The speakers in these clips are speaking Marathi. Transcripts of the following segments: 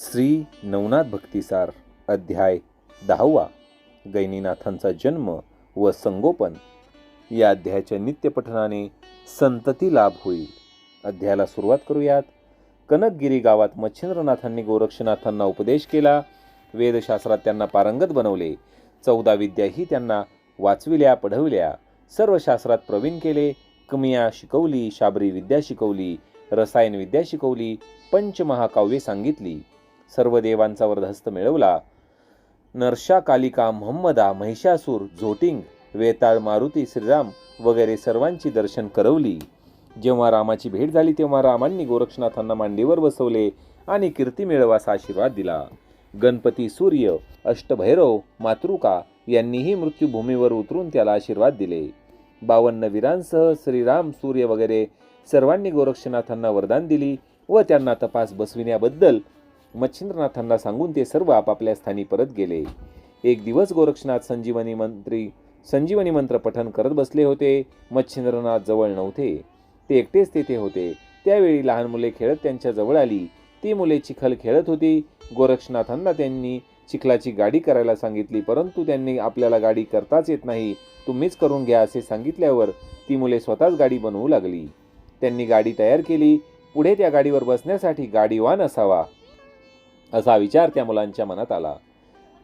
श्री नवनाथ भक्तिसार अध्याय दहावा. गैनीनाथांचा जन्म व संगोपन. या अध्यायाच्या नित्यपठनाने संतती लाभ होईल. अध्यायाला सुरुवात करूयात. कनकगिरी गावात मच्छिंद्रनाथांनी गोरक्षनाथांना उपदेश केला. वेदशास्त्रात त्यांना पारंगत बनवले. चौदा विद्याही त्यांना वाचविल्या पढविल्या. सर्व शास्त्रात प्रवीण केले. कमिया शिकवली शाबरी विद्या शिकवली रसायन विद्या शिकवली पंचमहाकाव्ये सांगितली. सर्व देवांचा वरदहस्त मिळवला. नरशा कालिका मोहम्मदा महिषासूर झोटिंग वेताळ मारुती श्रीराम वगैरे सर्वांची दर्शन करवली. जेव्हा रामाची भेट झाली तेव्हा रामांनी गोरक्षनाथांना मांडीवर बसवले आणि कीर्ती मिळवासा आशीर्वाद दिला. गणपती सूर्य अष्टभैरव मातृका यांनीही मृत्यूभूमीवर उतरून त्याला आशीर्वाद दिले. बावन्न वीरांसह श्रीराम सूर्य वगैरे सर्वांनी गोरक्षनाथांना वरदान दिली व त्यांना तपास बसविण्याबद्दल मच्छिंद्रनाथांना सांगून ते सर्व आपापल्या स्थानी परत गेले. एक दिवस गोरक्षनाथ संजीवनी मंत्री संजीवनी मंत्र पठन करत बसले होते. मच्छिंद्रनाथ जवळ नव्हते. ते एकटेच तेथे होते. त्यावेळी लहान मुले खेळत त्यांच्या जवळ आली. ती मुले चिखल खेळत होती. गोरक्षनाथांना त्यांनी चिखलाची गाडी करायला सांगितली परंतु त्यांनी आपल्याला गाडी करताच येत नाही. तुम्हीच करून घ्या असे सांगितल्यावर ती मुले स्वतःच गाडी बनवू लागली. त्यांनी गाडी तयार केली. पुढे त्या गाडीवर बसण्यासाठी गाडीवान असावा. असा विचार त्या मुलांच्या मनात आला.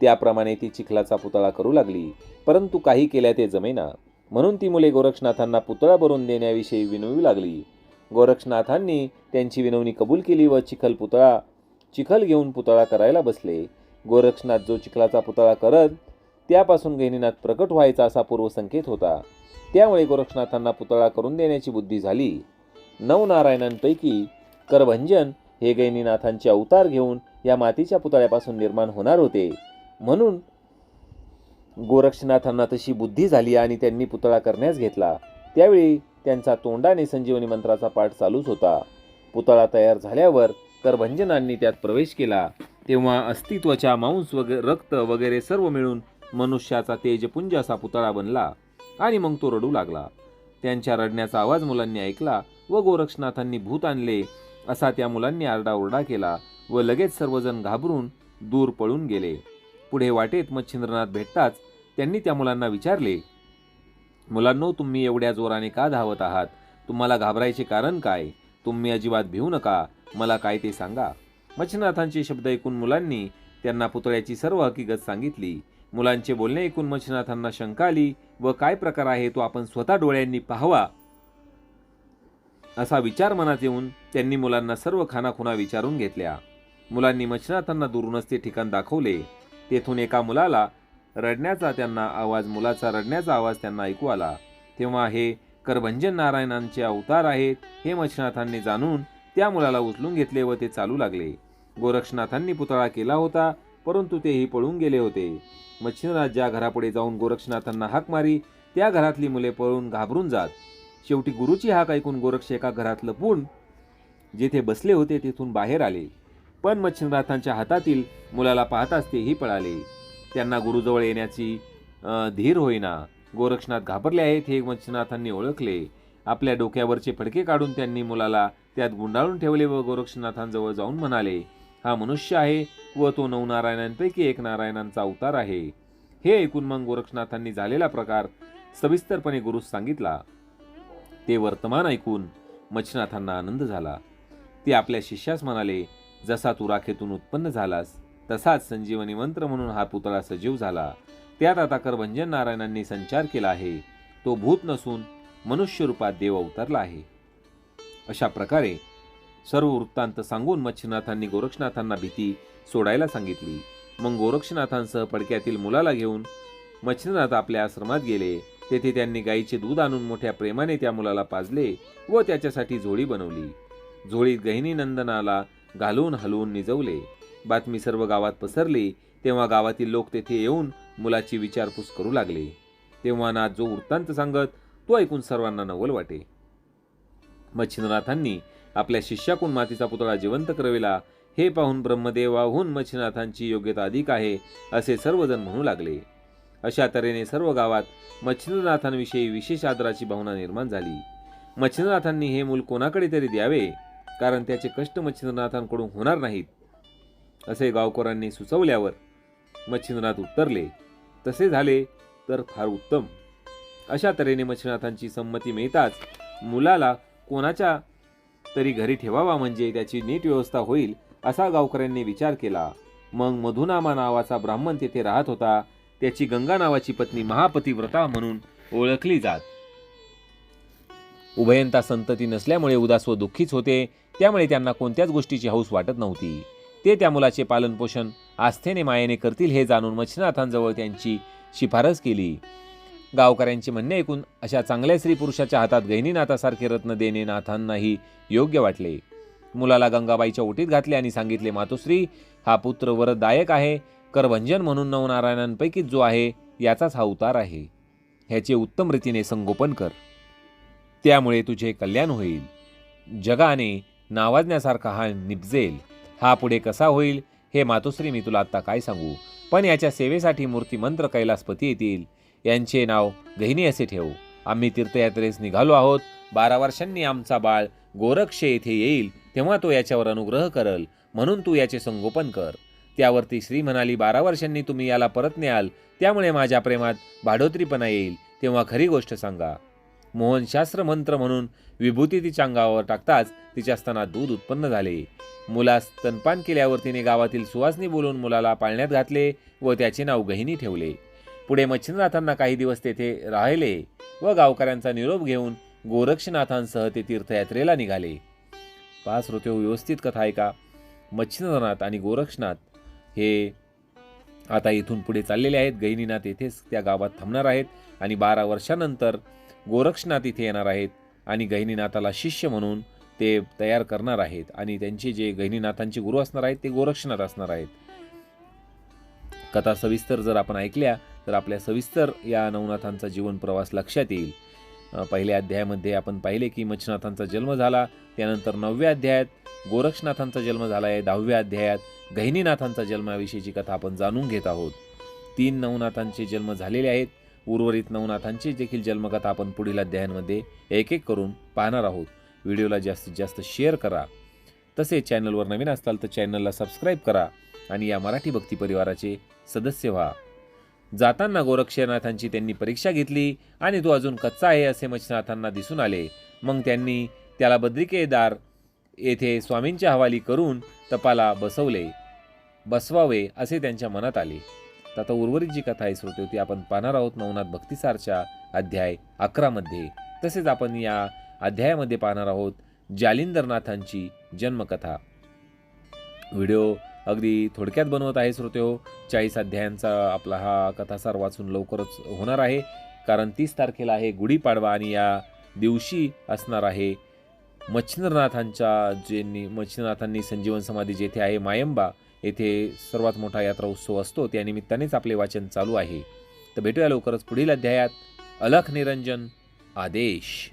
त्याप्रमाणे ती चिखलाचा पुतळा करू लागली. परंतु काही केल्या ते जमेना. म्हणून ती मुले गोरक्षनाथांना पुतळा भरून देण्याविषयी विनवू लागली. गोरक्षनाथांनी त्यांची विनवणी कबूल केली व चिखल पुतळा चिखल घेऊन पुतळा करायला बसले. गोरक्षनाथ जो चिखलाचा पुतळा करत त्यापासून गहिनीनाथ प्रकट व्हायचा असा पूर्वसंकेत होता. त्यामुळे गोरक्षनाथांना पुतळा करून देण्याची बुद्धी झाली. नवनारायणांपैकी करभंजन हे गैनीनाथांचे अवतार घेऊन या मातीच्या पुतळ्यापासून निर्माण होणार होते. म्हणून गोरक्षनाथांना तशी बुद्धी झाली आणि त्यांनी पुतळा करण्यास घेतला. त्यावेळी त्यांचा तोंडाने संजीवनी मंत्राचा पाठ चालूच होता. पुतळा तयार झाल्यावर करभंजनांनी त्यात प्रवेश केला. तेव्हा अस्तित्वाच्या मांस वगैरे रक्त वगैरे सर्व मिळून मनुष्याचा तेजपुंज असा पुतळा बनला आणि मग तो रडू लागला. त्यांच्या रडण्याचा आवाज मुलांनी ऐकला व गोरक्षनाथांनी भूत आणले असा त्या मुलांनी आरडाओरडा केला. व लगेच सर्वजण घाबरून दूर पळून गेले. पुढे वाटेत मच्छिंद्रनाथ भेटताच त्यांनी त्या मुलांना विचारले मुलांनो तुम्ही एवढ्या जोराने का धावत आहात? तुम्हाला घाबरायचे कारण काय? तुम्ही अजिबात भिवू नका. मला काय ते सांगा. मच्छिनाथांचे शब्द ऐकून मुलांनी त्यांना पुतळ्याची सर्व हकीकत सांगितली. मुलांचे बोलणे ऐकून मच्छिनाथांना शंका आली व काय प्रकार आहे तो आपण स्वतः डोळ्यांनी पाहावा? असा विचार मनात येऊन त्यांनी मुलांना सर्व खानाखुना विचारून घेतल्या. मुलांनी मच्छिनाथांना दुरूनच ते ठिकाण दाखवले. तेथून एका मुलाला रडण्याचा त्यांना आवाज मुलाचा रडण्याचा आवाज त्यांना ऐकू आला. तेव्हा हे करभंजन नारायणांचे अवतार आहेत हे मच्छिनाथांनी जाणून त्या मुलाला उचलून घेतले व ते चालू लागले. गोरक्षनाथांनी पुतळा केला होता परंतु तेही पळून गेले होते. मच्छिनाथ ज्या घरापुढे जाऊन गोरक्षनाथांना हाक मारी त्या घरातली मुले पळून घाबरून जात. शेवटी गुरुची हाक ऐकून गोरक्ष एका घरात लपून जेथे बसले होते तेथून बाहेर आले. पण मच्छिंद्रनाथांच्या हातातील मुलाला पाहताच तेही पळाले. त्यांना गुरुजवळ येण्याची धीर होईना. गोरक्षनाथ घाबरले आहेत हे मच्छिंद्रनाथांनी ओळखले. आपल्या डोक्यावरचे फडके काढून त्यांनी मुलाला त्यात गुंडाळून ठेवले व गोरक्षनाथांजवळ जाऊन म्हणाले हा मनुष्य आहे व तो नवनारायणांपैकी एक नारायणांचा अवतार आहे. हे ऐकून मग गोरक्षनाथांनी झालेला प्रकार सविस्तरपणे गुरुस सांगितला. ते वर्तमान ऐकून मच्छनाथांना आनंद झाला. ते आपल्या शिष्यास म्हणाले जसा तू राखेतून उत्पन्न झालास तसाच संजीवनी मंत्र म्हणून हा पुतळा सजीव झाला. त्यात आता करभंजन नारायणांनी संचार केला आहे. तो भूत नसून मनुष्य रूपात देव अवतरला आहे. अशा प्रकारे सर्व वृत्तांत सांगून मच्छिनाथांनी गोरक्षनाथांना भीती सोडायला सांगितली. मग गोरक्षनाथांसह पडक्यातील मुलाला घेऊन मच्छिनाथ आपल्या आश्रमात गेले. तेथे त्यांनी गाईचे दूध आणून मोठ्या प्रेमाने त्या मुलाला पाजले व त्याच्यासाठी झोळी बनवली. झोळीत गहिनी नंदनाला घालून हलवून निजवले. बातमी सर्व गावात पसरली तेव्हा गावातील लोक तेथे येऊन मुलाची विचारपूस करू लागले. तेव्हा नाथ जो वृत्तांत सांगत तो ऐकून सर्वांना नवल वाटे. मच्छिंद्रनाथांनी आपल्या शिष्याकून मातीचा पुतळा जिवंत करविला. हे पाहून ब्रह्मदेवाहून मच्छिनाथांची योग्यता अधिक आहे असे सर्वजण म्हणू लागले. अशा तऱ्हेने सर्व गावात मच्छिंद्रनाथांविषयी विशेष आदराची भावना निर्माण झाली. मच्छिंद्रनाथांनी हे मूल कोणाकडे तरी द्यावे? कारण त्याचे कष्ट मच्छिंद्रनाथांकडून होणार नाहीत असे गावकऱ्यांनी सुचवल्यावर मच्छिंद्रनाथ उत्तरले तसे झाले तर फार उत्तम. अशा तऱ्हेने मच्छिंद्रनाथांची संमती मिळताच मुलाला कोणाच्या तरी घरी ठेवावा म्हणजे त्याची नीट व्यवस्था होईल असा गावकऱ्यांनी विचार केला. मग मधुनामा नावाचा ब्राह्मण तेथे राहत होता. त्याची गंगा नावाची पत्नी महापतिव्रता म्हणून ओळखली जात. उभयंता संतती नसल्यामुळे उदास व दुःखीच होते. त्यामुळे त्यांना कोणत्याच गोष्टीची हौस वाटत नव्हती. ते त्या मुलाचे पालनपोषण आस्थेने मायेने करतील हे जाणून मच्छिनाथांजवळ त्यांची शिफारस केली. गावकऱ्यांचे म्हणणे ऐकून अशा चांगल्या स्त्री पुरुषाच्या हातात गहिनीनाथासारखे रत्न देणे नाथांनाही योग्य वाटले. मुलाला गंगाबाईच्या ओटीत घातले आणि सांगितले मातोश्री हा पुत्र वरदायक आहे. करभंजन म्हणून नवनारायणांपैकीच जो आहे याचाच हा उतार आहे. ह्याचे उत्तम रीतीने संगोपन कर. त्यामुळे तुझे कल्याण होईल. जगाने नावाजण्यासारखा हा निपजेल. हा पुढे कसा होईल हे मातोश्री मी तुला आत्ता काय सांगू? पण याच्या सेवेसाठी मूर्तिमंत्र कैलासपती येतील. यांचे नाव गहिनी असे ठेवू. आम्ही तीर्थयात्रेस निघालो आहोत. बारा वर्षांनी आमचा बाळ गोरक्षे येथे येईल तेव्हा तो याच्यावर अनुग्रह करल. म्हणून तू याचे संगोपन कर. त्यावरती श्री म्हणाली बारा वर्षांनी तुम्ही याला परत न्याल. त्यामुळे माझ्या प्रेमात भाडोत्रीपणा येईल. तेव्हा खरी गोष्ट सांगा. मोहन शास्त्र मंत्र म्हणून विभूती तिच्या अंगावर टाकताच तिच्या स्तनात दूध उत्पन्न झाले. मुलास स्तनपान केल्यावर तिने गावातील सुवासनी बोलून मुलाला पाळण्यात घातले व त्याचे नाव गहिनी ठेवले. पुढे मच्छिंद्रनाथांना काही दिवस तेथे राहिले व गावकऱ्यांचा निरोप घेऊन गोरक्षनाथांसह ते तीर्थयात्रेला निघाले. पाच ऋतू व्यवस्थित कथा आहे का मच्छिंद्रनाथ आणि गोरक्षनाथ हे आता इथून पुढे चाललेले आहेत. गहिनीनाथ येथेच त्या गावात थांबणार आहेत आणि बारा वर्षानंतर गोरक्षनाथ इथे येणार आहेत आणि गहिनीनाथाला शिष्य म्हणून ते तयार करणार आहेत. आणि त्यांचे जे गहिनीनाथांचे गुरु असणार आहेत ते गोरक्षनाथ असणार आहेत. कथा सविस्तर जर आपण ऐकल्या तर आपल्या सविस्तर या नवनाथांचा जीवन प्रवास लक्षात येईल. पहिल्या अध्यायामध्ये आपण पाहिले की मच्छनाथांचा जन्म झाला त्यानंतर नवव्या अध्यायात गोरक्षनाथांचा जन्म झाला आहे दहाव्या अध्यायात गहिनीनाथांचा जन्माविषयीची कथा आपण जाणून घेत आहोत. तीन नवनाथांचे जन्म झालेले आहेत उर्वरित नवनाथांची देखील जन्मकथा आपण पुढील अध्यायांमध्ये एक एक करून पाहणार आहोत. व्हिडिओला जास्तीत जास्त शेअर करा. तसेच चॅनलवर नवीन असताल तर चॅनलला सबस्क्राईब करा आणि या मराठी भक्ती परिवाराचे सदस्य व्हा. जाताना गोरक्षनाथांची त्यांनी परीक्षा घेतली आणि तो अजून कच्चा आहे असे मच्छनाथांना दिसून आले. मग त्यांनी त्याला बद्रिकेदार येथे स्वामींच्या हवाली करून तपाला बसवले. बसवावे असे त्यांच्या मनात आले. तर आता उर्वरित जी कथा आहे श्रोते ती आपण पाहणार आहोत नवनाथ भक्तिसारच्या अध्याय अकरामध्ये तसेच आपण या अध्यायामध्ये पाहणार आहोत जालिंदरनाथांची जन्मकथा. व्हिडिओ अगदी थोडक्यात बनवत आहे श्रोते हो. चाळीस अध्यायांचा आपला हा कथासार वाचून लवकरच होणार आहे. कारण तीस तारखेला आहे गुढीपाडवा आणि या दिवशी असणार आहे मच्छिंद्रनाथांच्या ज्यांनी मच्छिंद्रनाथांनी संजीवन समाधी जेथे आहे मायंबा येथे सर्वात मोठा यात्रा उत्सव असतो. त्या निमित्तानेच आपले वाचन चालू आहे. तर भेटूया लवकरच पुढील अध्यायात. अलख निरंजन आदेश.